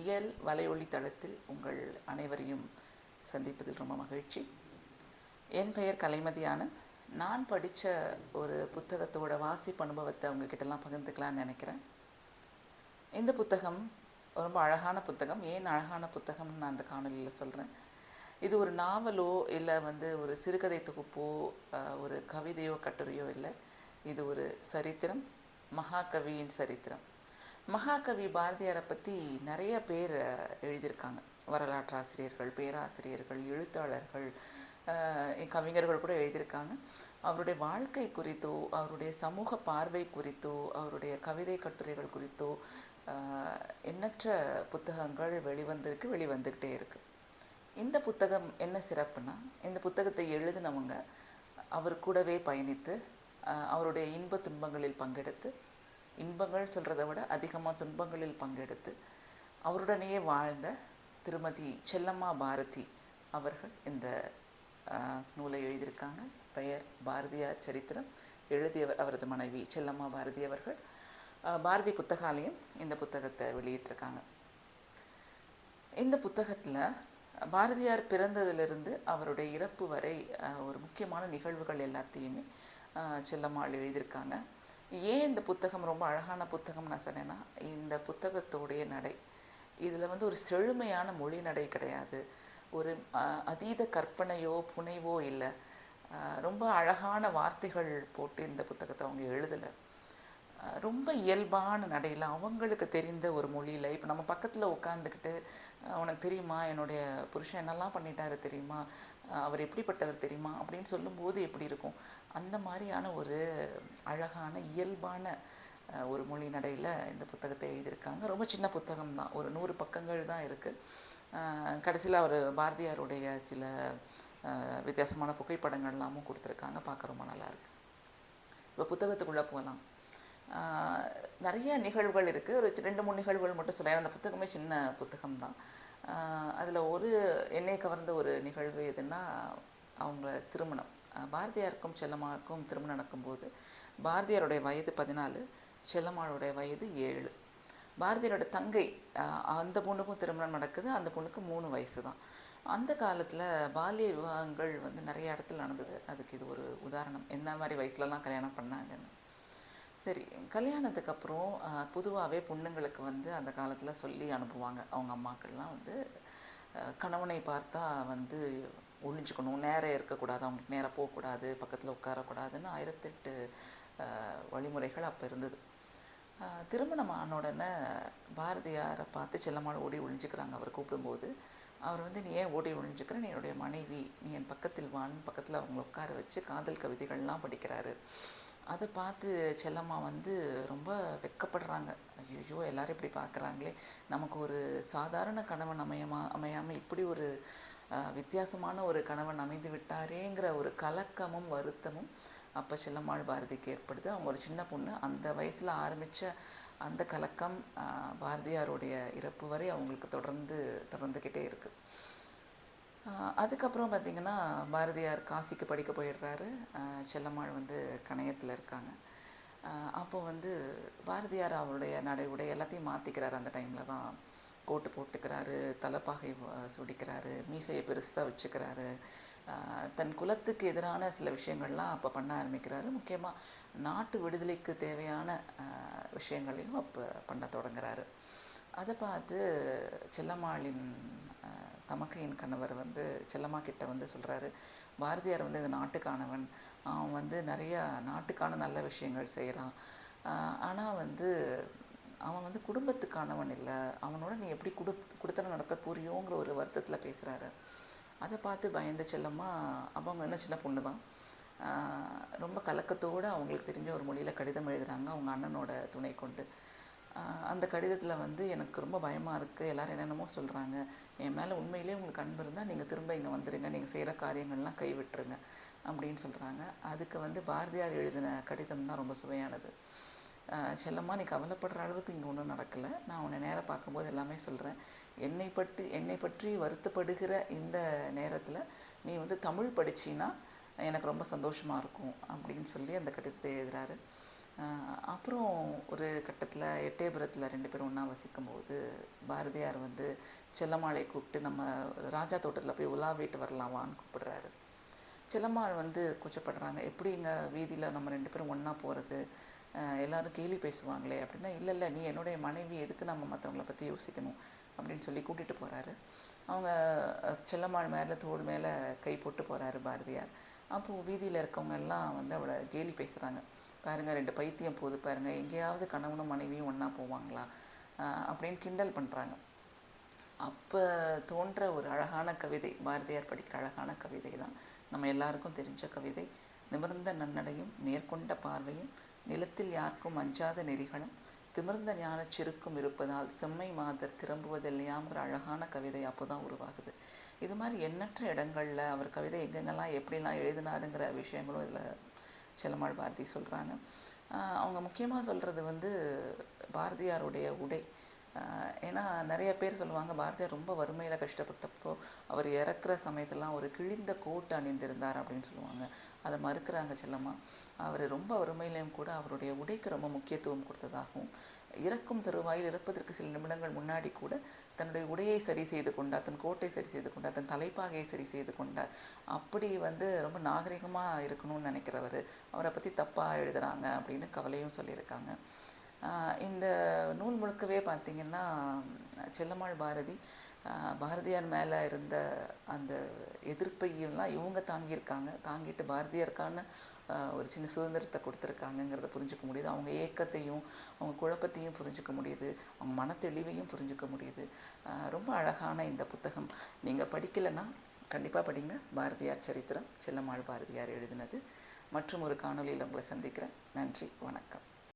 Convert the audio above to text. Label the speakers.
Speaker 1: இயல் வலையொலி தளத்தில் உங்கள் அனைவரையும் சந்திப்பதில் ரொம்ப மகிழ்ச்சி. என் பெயர் கலைமதி ஆனந்த். நான் படித்த ஒரு புத்தகத்தோட வாசிப்பு அனுபவத்தை உங்ககிட்டலாம் பகிர்ந்துக்கலான்னு நினைக்கிறேன். இந்த புத்தகம் ரொம்ப அழகான புத்தகம். ஏன் அழகான புத்தகம்னு நான் அந்த காணொலியில் சொல்கிறேன் இது ஒரு நாவலோ இல்லை வந்து ஒரு சிறுகதை தொகுப்போ ஒரு கவிதையோ கட்டுரையோ இல்லை. இது ஒரு சரித்திரம். மகாகவியின் சரித்திரம். மகாகவி பாரதியாரை பற்றி நிறைய பேர் எழுதியிருக்காங்க. வரலாற்று ஆசிரியர்கள் பேராசிரியர்கள் எழுத்தாளர்கள் கவிஞர்கள் கூட எழுதியிருக்காங்க. அவருடைய வாழ்க்கை குறித்தோ அவருடைய சமூக பார்வை குறித்தோ அவருடைய கவிதை கட்டுரைகள் குறித்தோ எண்ணற்ற புத்தகங்கள் வெளிவந்திருக்கு வெளிவந்துக்கிட்டே இருக்கு. இந்த புத்தகம் என்ன சிறப்புனா இந்த புத்தகத்தை எழுதினவங்க அவர் கூடவே பயணித்து அஹ், அவருடைய இன்ப துன்பங்களில் பங்கெடுத்து இன்பங்கள் சொல்கிறத விட அதிகமாக துன்பங்களில் பங்கெடுத்து அவருடனேயே வாழ்ந்த திருமதி செல்லம்மா பாரதி அவர்கள் இந்த நூலை எழுதியிருக்காங்க. பெயர் பாரதியார் சரித்திரம். எழுதியவர் அவரது மனைவி செல்லம்மா பாரதி அவர்கள். பாரதி புத்தகாலயம் இந்த புத்தகத்தை வெளியிட்டிருக்காங்க. இந்த புத்தகத்தில் பாரதியார் பிறந்ததிலிருந்து அவருடைய இறப்பு வரை ஒரு முக்கியமான நிகழ்வுகள் எல்லாத்தையுமே செல்லம்மாள் எழுதியிருக்காங்க. ஏன் இந்த புத்தகம் ரொம்ப அழகான புத்தகம் நான் சொன்னேன்னா இந்த புத்தகத்தோடைய நடை. இதில் வந்து ஒரு செழுமையான மொழி நடை கிடையாது. ஒரு அதீத கற்பனையோ புனைவோ இல்லை. ரொம்ப அழகான வார்த்தைகள் போட்டு இந்த புத்தகத்தை அவங்க எழுதலை. ரொம்ப இயல்பான நடையில் அவங்களுக்கு தெரிந்த ஒரு மொழியில் இப்போ நம்ம பக்கத்தில் உட்காந்துக்கிட்டு உனக்கு தெரியுமா? என்னுடைய புருஷன் என்னெல்லாம் பண்ணிட்டாரு தெரியுமா? அவர் எப்படிப்பட்டவர் தெரியுமா அப்படின்னு சொல்லும்போது எப்படி இருக்கும்? அந்த மாதிரியான ஒரு அழகான இயல்பான ஒரு மொழி நடையில் இந்த புத்தகத்தை எழுதியிருக்காங்க. ரொம்ப சின்ன புத்தகம் தான். ஒரு நூறு பக்கங்கள் தான் இருக்குது கடைசியில் அவர் பாரதியாருடைய சில அஹ், வித்தியாசமான புகைப்படங்கள்லாமும் கொடுத்துருக்காங்க. பார்க்க ரொம்ப நல்லா இருக்கு. இப்போ புத்தகத்துக்குள்ளே போகலாம் ஆஹ் நிறைய நிகழ்வுகள் இருக்குது ஒரு ரெண்டு மூணு நிகழ்வுகள் மட்டும் சொல்ல அந்த புத்தகமே சின்ன புத்தகம் தான். அதில் ஒரு என்னை கவர்ந்த ஒரு நிகழ்வு எதுன்னா அவங்க திருமணம். பாரதியாருக்கும் செல்லம்மாவுக்கும் திருமணம் நடக்கும்போது பாரதியாருடைய வயது பதினாலு செல்லம்மாளுடைய வயது ஏழு. பாரதியாரோட தங்கை அந்த பொண்ணுக்கும் திருமணம் நடக்குது அந்த பொண்ணுக்கு மூணு வயசு தான் அந்த காலத்தில் பால்ய விவாகங்கள் வந்து நிறைய இடத்துல நடந்தது. அதுக்கு இது ஒரு உதாரணம். என்ன மாதிரி வயசுலலாம் கல்யாணம் பண்ணாங்கன்னு. சரி கல்யாணத்துக்கு அப்புறம் பொதுவாகவே பொண்ணுங்களுக்கு வந்து அந்த காலத்தில் சொல்லி அனுப்புவாங்க. அவங்க அம்மாக்கள்லாம் வந்து கணவனை பார்த்தா வந்து ஒளிஞ்சுக்கணும். நேரம் இருக்கக்கூடாது. அவங்களுக்கு நேராக போகக்கூடாது. பக்கத்தில் உட்காரக்கூடாதுன்னு ஆயிரத்தெட்டு வழிமுறைகள் அப்போ இருந்தது. திருமணம் ஆன உடனே பாரதியாரை பார்த்து செல்லம்மாள் ஓடி ஒழிஞ்சுக்கிறாங்க அவர் கூப்பிடும்போது அவர் வந்து நீ ஏன் ஓடி ஒழிஞ்சுக்கிற நீ என்னுடைய மனைவி. நீ என் பக்கத்தில் வான்னு பக்கத்தில் அவங்கள உட்கார வச்சு காதல் கவிதைகள்லாம் படிக்கிறாரு. அதை பார்த்து செல்லம்மா வந்து ரொம்ப வெட்கப்படுறாங்க ஐயோ எல்லோரும் இப்படி பார்க்குறாங்களே நமக்கு ஒரு சாதாரண கணவன் அமையமா அமையாமல் இப்படி ஒரு வித்தியாசமான ஒரு கணவன் அமைந்து விட்டாரேங்கிற ஒரு கலக்கமும் வருத்தமும் அப்போ செல்லம்மாள் பாரதிக்கு ஏற்படுது. அவங்க ஒரு சின்ன பொண்ணு. அந்த வயசில் ஆரம்பித்த அந்த கலக்கம் பாரதியாருடைய இறப்பு வரை அவங்களுக்கு தொடர்ந்து தொடர்ந்துக்கிட்டே இருக்குது அதுக்கப்புறம் பார்த்திங்கன்னா பாரதியார் காசிக்கு படிக்க போயிடுறாரு. செல்லம்மாள் வந்து கணையத்தில் இருக்காங்க. அப்போ வந்து பாரதியார் அவருடைய நடை உடை எல்லாத்தையும் மாற்றிக்கிறாரு அந்த டைமில் தான் கோட்டு போட்டுக்கிறாரு தலைப்பாகை சுடிக்கிறாரு மீசையை பெருசாக வச்சுக்கிறாரு. தன் குலத்துக்கு எதிரான சில விஷயங்கள்லாம் அப்போ பண்ண ஆரம்பிக்கிறாரு. முக்கியமாக நாட்டு விடுதலைக்கு தேவையான விஷயங்களையும் அப்போ பண்ண தொடங்குறாரு. அதை பார்த்து செல்லம்மாளின் தமக்கையின் கணவர் வந்து செல்லம்மா கிட்ட வந்து சொல்கிறாரு பாரதியார் வந்து இந்த நாட்டுக்கானவன். அவன் வந்து நிறையா நாட்டுக்கான நல்ல விஷயங்கள் செய்கிறான் ஆனால் வந்து அவன் வந்து குடும்பத்துக்கானவன் இல்லை. அவனோட நீ எப்படி குடு கொடுத்தன நடத்த போறியோங்கிற ஒரு வருத்தத்தில் பேசுகிறாரு அதை பார்த்து பயந்த செல்லம்மா அவங்க என்ன சின்ன பொண்ணு தான். ரொம்ப கலக்கத்தோடு அவங்களுக்கு தெரிஞ்ச ஒரு மொழியில் கடிதம் எழுதுகிறாங்க அவங்க அண்ணனோட துணை கொண்டு. அந்த கடிதத்தில் வந்து எனக்கு ரொம்ப பயமாக இருக்குது எல்லோரும் என்னென்னமோ சொல்கிறாங்க என் மேலே உண்மையிலே உங்களுக்கு அன்பு இருந்தால் நீங்கள் திரும்ப இங்கே வந்துடுங்க நீங்கள் செய்கிற காரியங்கள்லாம் கைவிட்டுருங்க அப்படின்னு சொல்கிறாங்க அதுக்கு வந்து பாரதியார் எழுதின கடிதம் தான் ரொம்ப சுவையானது. செல்லம்மா நீ கவலைப்படுற அளவுக்கு இங்கே ஒன்றும் நடக்கலை. நான் உன்னை நேராக பார்க்கும்போது எல்லாமே சொல்கிறேன் என்னை பற்றி என்னை பற்றி வருத்தப்படுகிற இந்த நேரத்தில் நீ வந்து தமிழ் படிச்சின்னா எனக்கு ரொம்ப சந்தோஷமாக இருக்கும் அப்படின்னு சொல்லி அந்த கடிதத்தை எழுதுகிறாரு அப்புறம் ஒரு கட்டத்தில் எட்டயபுரத்தில் ரெண்டு பேரும் ஒன்றா வசிக்கும்போது பாரதியார் வந்து செல்லம்மாளை கூப்பிட்டு நம்ம ராஜா தோட்டத்தில் போய் உலாவிட்டு வரலாமான்னு கூப்பிடுறாரு. செல்லம்மாள் வந்து கூச்சப்படுறாங்க எப்படி எங்கள் வீதியில் நம்ம ரெண்டு பேரும் ஒன்றா போகிறது எல்லாரும் கேலி பேசுவாங்களே அப்படின்னா இல்லை இல்லை நீ என்னுடைய மனைவி எதுக்கு நம்ம மற்றவங்கள பற்றி யோசிக்கணும்? அப்படின்னு சொல்லி கூட்டிகிட்டு போகிறாரு அவங்க செல்லம்மாள் மேலே தோல் மேலே கை போட்டு போகிறாரு பாரதியார். அப்போது வீதியில் இருக்கவங்க எல்லாம் வந்து அவளை கேலி பேசுகிறாங்க பாருங்கள் ரெண்டு பைத்தியம் போகுது பாருங்கள் எங்கேயாவது கணவனும் மனைவியும் ஒன்றா போவாங்களா? அப்படின்னு கிண்டல் பண்ணுறாங்க அப்போ தோன்ற ஒரு அழகான கவிதை பாரதியார் படிக்கிற அழகான கவிதை தான் நம்ம எல்லாருக்கும் தெரிஞ்ச கவிதை. நிமிர்ந்த நன்னடையும் நேர்கொண்ட பார்வையும் நிலத்தில் யாருக்கும் அஞ்சாத நெறிகளும் திமிர்ந்த ஞானச் சிறுக்கும் இருப்பதால் செம்மை மாதர் திரும்புவதில்லையாங்கிற அழகான கவிதை அப்போ தான் உருவாகுது. இது மாதிரி எண்ணற்ற இடங்களில் அவர் கவிதை எங்கெங்கெல்லாம் எப்படிலாம் எழுதினாருங்கிற விஷயங்களும் இதில் செல்லம்மாள் பாரதி சொல்கிறாங்க அவங்க முக்கியமாக சொல்கிறது வந்து பாரதியாருடைய உடை. ஏன்னா நிறைய பேர் சொல்லுவாங்க பாரதியார் ரொம்ப வறுமையில் கஷ்டப்பட்டப்போ அவர் இறக்குற சமயத்தெல்லாம் ஒரு கிழிந்த கோட் அணிந்திருந்தார் அப்படின்னு சொல்லுவாங்க. அதை மறுக்கிறாங்க செல்லம்மா. அவர் ரொம்ப வறுமையிலையும் கூட அவருடைய உடைக்கு ரொம்ப முக்கியத்துவம் கொடுத்ததாகவும் இறக்கும் தருவாயில் இறப்பதற்கு சில நிமிடங்கள் முன்னாடி கூட தன்னுடைய உடையை சரி செய்து கொண்டார் தன் கோட்டை சரி செய்து கொண்டார் தன் தலைப்பாகையை சரி செய்து கொண்டார். அப்படி வந்து ரொம்ப நாகரிகமாக இருக்கணும்னு நினைக்கிறவர். அவரை பற்றி தப்பாக எழுதுறாங்க அப்படின்னு கவலையும் சொல்லியிருக்காங்க. இந்த நூல் முழுக்கவே பார்த்திங்கன்னா செல்லம்மாள் பாரதி பாரதியார் மேலே இருந்த அந்த எதிர்ப்பையெல்லாம் இவங்க தாங்கியிருக்காங்க. தாங்கிட்டு பாரதியாருக்கான ஒரு சின்ன சுதந்திரத்தை கொடுத்துருக்காங்கங்கிறத புரிஞ்சுக்க முடியுது. அவங்க ஏக்கத்தையும் அவங்க குழப்பத்தையும் புரிஞ்சுக்க முடியுது. அவங்க மனத்தெளிவையும் புரிஞ்சுக்க முடியுது. ரொம்ப அழகான இந்த புத்தகம். நீங்கள் படிக்கலைன்னா கண்டிப்பாக படிங்க. பாரதியார் சரித்திரம் செல்லம்மாள் பாரதியார் எழுதினது. மற்றும் ஒரு காணொலியில் உங்களை சந்திக்கிறேன். நன்றி வணக்கம்.